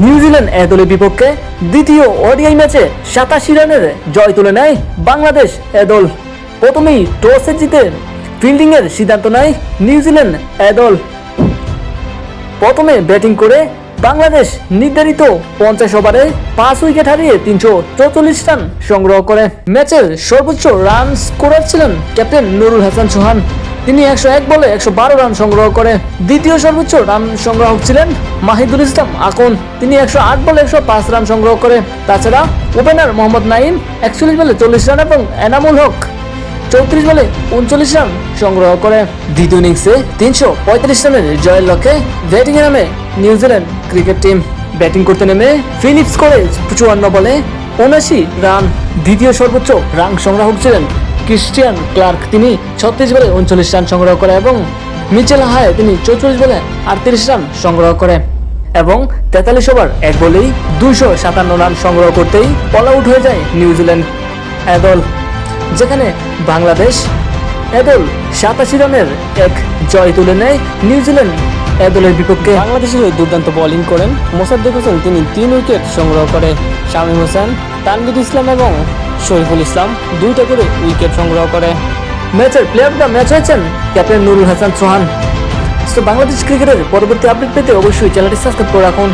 New Zealand এ দলের বিপক্ষে দ্বিতীয় ওডিআই ম্যাচে সাতাশি রানের জয় তুলে নেয় বাংলাদেশ এ দল। প্রথমেই টসে জিতে ফিল্ডিংয়ের সিদ্ধান্ত নেয় নিউজিল্যান্ড এ দল। প্রথমে ব্যাটিং করে বাংলাদেশ নির্ধারিত পঞ্চাশ ওভারে পাঁচ উইকেট হারিয়ে তিনশো চৌচল্লিশ রান সংগ্রহ করে। ম্যাচের সর্বোচ্চ রান স্কোরার ছিলেন ক্যাপ্টেন নুরুল হাসান চৌহান তিনি একশো এক বলে একশো বারো রান সংগ্রহ করে দ্বিতীয় সর্বোচ্চ রান সংগ্রাহক ছিলেন মাহিদুল ইসলাম আকন। তিনি একশো আট বলে একশো পাঁচ রান সংগ্রহ করে। তাছাড়া ওপেনার মোহাম্মদ নাইম একচল্লিশ বলে চল্লিশ রান এবং এনামুল হক চৌত্রিশ বলে উনচল্লিশ রান সংগ্রহ করে। দ্বিতীয় ইনিংসে তিনশো পঁয়ত্রিশ রানের জয়ের লক্ষ্যে ব্যাটিং এ নামে নিউজিল্যান্ড ক্রিকেট টিম ব্যাটিং করতে নেমে ফিলিপস করে চুয়ান্ন বলে উনাশি রান। দ্বিতীয় সর্বোচ্চ রান সংগ্রাহক ছিলেন ক্রিস্টিয়ান ক্লার্ক। তিনি ছত্রিশ বলে উনচল্লিশ রান সংগ্রহ করে এবং মিচেল হায় তিনি চৌচল্লিশ বলে আটত্রিশ রান সংগ্রহ করে। এবং তেতাল্লিশ ওভার এক বলেই দুইশো সাতান্ন রান সংগ্রহ করতেই অল আউট হয়ে যায় নিউজিল্যান্ড। এ দল যেখানে বাংলাদেশ এদল সাতাশি রানের এক জয় তুলে নেয় নিউজিল্যান্ড এ দলের বিপক্ষে। বাংলাদেশের হয়ে দুর্দান্ত বোলিং করেন মোসাদ্দেক হোসেন। তিনি তিন উইকেট সংগ্রহ করে। শামীম হোসেন তানবির ইসলাম এবং শরীফুল ইসলাম দুইটা করে উইকেট সংগ্রহ করে। ম্যাচের প্লেয়ার অফ দ্য ম্যাচ হয়েছেন ক্যাপ্টেন নুরুল হাসান সোহান। তো বাংলাদেশ ক্রিকেটের পরবর্তী আপডেট পেতে অবশ্যই চ্যানেলটি সাবস্ক্রাইব করে রাখুন।